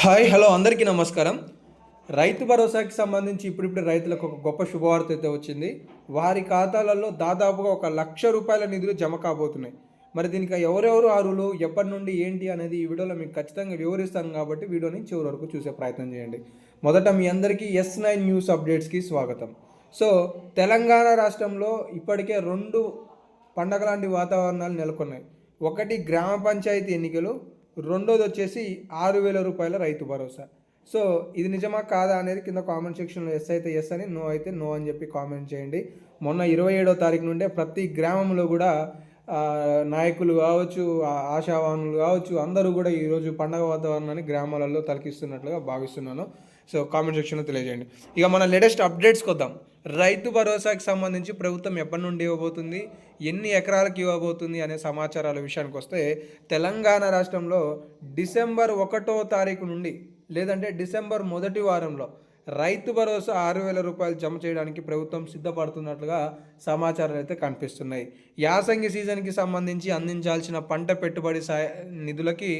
Hi hello అందరికీ నమస్కారం. రైతు భరోసాకి సంబంధించి ఇప్పుడిప్పుడు రైతులకు ఒక గొప్ప శుభవార్త అయితే వచ్చింది. వారి ఖాతాలలో దాదాపుగా ఒక లక్ష రూపాయల నిధులు జమ కాబోతున్నాయి. మరి దీనికి ఎవరెవరు అర్హులు ఎప్పటి నుండి ఏంటి అనేది ఈ వీడియోలో మీకు ఖచ్చితంగా వివరిస్తాను కాబట్టి వీడియోని చివరి వరకు చూసే ప్రయత్నం చేయండి. మొదట మీ అందరికీ ఎస్ నైన్ న్యూస్ అప్డేట్స్కి స్వాగతం. సో తెలంగాణ రాష్ట్రంలో ఇప్పటికే రెండు పండగ లాంటి వాతావరణాలు నెలకొన్నాయి. ఒకటి గ్రామ పంచాయతీ ఎన్నికలు రెండోది వచ్చేసి ఆరు వేల రూపాయల రైతు భరోసా. సో ఇది నిజమా కాదా అనేది కింద కామెంట్ సెక్షన్లో ఎస్ అయితే ఎస్ అని నో అయితే నో అని చెప్పి కామెంట్ చేయండి. మొన్న ఇరవై ఏడో తారీఖు నుండే ప్రతి గ్రామంలో కూడా నాయకులు కావచ్చు ఆశావాహనులు కావచ్చు అందరూ కూడా ఈరోజు పండగ వాతావరణాన్ని గ్రామాలలో తలకిస్తున్నట్లుగా భావిస్తున్నాను. సో కామెంట్ సెక్షన్లో తెలియజేయండి. ఇక మన లేటెస్ట్ అప్డేట్స్కి వద్దాం. రైతు భరోసాకి సంబంధించి ప్రభుత్వం ఎప్పటి నుండి ఇవ్వబోతుంది? ఎన్ని ఎకరాలకు ఇవ్వబోతుంది? అనే సమాచారాల విషయానికి వస్తే తెలంగాణ రాష్ట్రంలో డిసెంబర్ ఒకటో తారీఖు నుండి లేదంటే డిసెంబర్ మొదటి వారంలో రైతు భరోసా ఆరు వేల రూపాయలు జమ చేయడానికి ప్రభుత్వం సిద్ధపడుతున్నట్లుగా సమాచారాలు అయితే కనిపిస్తున్నాయి. యాసంగి సీజన్కి సంబంధించి అందించాల్సిన పంట పెట్టుబడి సాయ నిధులకి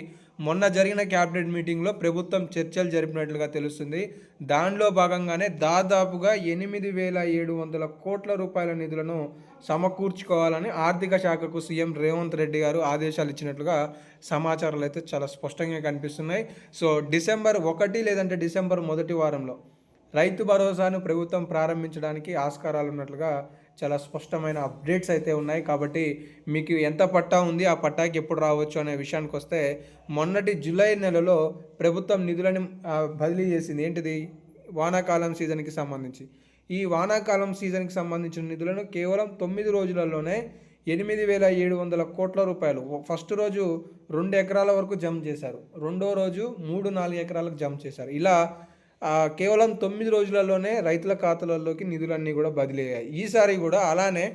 మొన్న జరిగిన క్యాబినెట్ మీటింగ్లో ప్రభుత్వం చర్చలు జరిపినట్లుగా తెలుస్తుంది. దానిలో భాగంగానే దాదాపుగా ఎనిమిది వేల ఏడు వందల కోట్ల రూపాయల నిధులను సమకూర్చుకోవాలని ఆర్థిక శాఖకు సీఎం రేవంత్ రెడ్డి గారు ఆదేశాలు ఇచ్చినట్లుగా సమాచారాలు అయితే చాలా స్పష్టంగా కనిపిస్తున్నాయి. సో డిసెంబర్ ఒకటి లేదంటే డిసెంబర్ మొదటి వారంలో రైతు భరోసాను ప్రభుత్వం ప్రారంభించడానికి ఆస్కారాలు ఉన్నట్లుగా చాలా స్పష్టమైన అప్డేట్స్ అయితే ఉన్నాయి. కాబట్టి మీకు ఎంత పట్టా ఉంది ఆ పట్టాకి ఎప్పుడు రావచ్చు అనే విషయానికి వస్తే మొన్నటి జూలై నెలలో ప్రభుత్వం నిధులను బదిలీ చేసింది. ఏంటిది? వానాకాలం సీజన్కి సంబంధించి. ఈ వానాకాలం సీజన్కి సంబంధించిన నిధులను కేవలం తొమ్మిది రోజులలోనే ఎనిమిది వేల ఏడు వందల కోట్ల రూపాయలు ఫస్ట్ రోజు రెండు ఎకరాల వరకు జమ చేశారు. రెండో రోజు మూడు నాలుగు ఎకరాలకు జమ చేశారు. ఇలా కేవలం తొమ్మిది రోజులలోనే రైతుల ఖాతాలలోకి నిధులన్నీ కూడా బదిలీ అయ్యాయి ఈసారి కూడా అలానే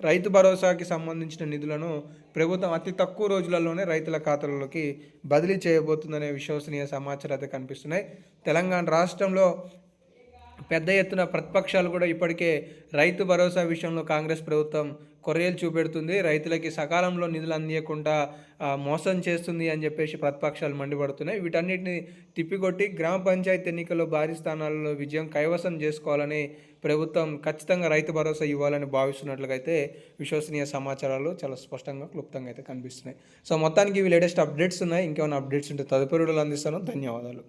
రైతు భరోసాకి సంబంధించిన నిధులను ప్రభుత్వం అతి తక్కువ రోజులలోనే రైతుల ఖాతాలలోకి బదిలీ చేయబోతుందనే విశ్వసనీయ సమాచారం అయితే కనిపిస్తున్నాయి. తెలంగాణ రాష్ట్రంలో పెద్ద ఎత్తున ప్రతిపక్షాలు కూడా ఇప్పటికే రైతు భరోసా విషయంలో కాంగ్రెస్ ప్రభుత్వం కొరయలు చూపెడుతుంది. రైతులకి సకాలంలో నిధులు అందియకుండా మోసం చేస్తుంది అని చెప్పేసి ప్రతిపక్షాలు మండిపడుతున్నాయి. వీటన్నిటిని తిప్పికొట్టి గ్రామ పంచాయతీ ఎన్నికల్లో భారీ స్థానాల్లో విజయం కైవసం చేసుకోవాలని ప్రభుత్వం ఖచ్చితంగా రైతు భరోసా ఇవ్వాలని భావిస్తున్నట్లుగా అయితే విశ్వసనీయ సమాచారాలు చాలా స్పష్టంగా క్లుప్తంగా అయితే కనిపిస్తున్నాయి. సో మొత్తానికి ఇవి లేటెస్ట్ అప్డేట్స్ ఉన్నాయి. ఇంకేమైనా అప్డేట్స్ ఉంటే తదుపరి వీడియోలో అందిస్తాను. ధన్యవాదాలు.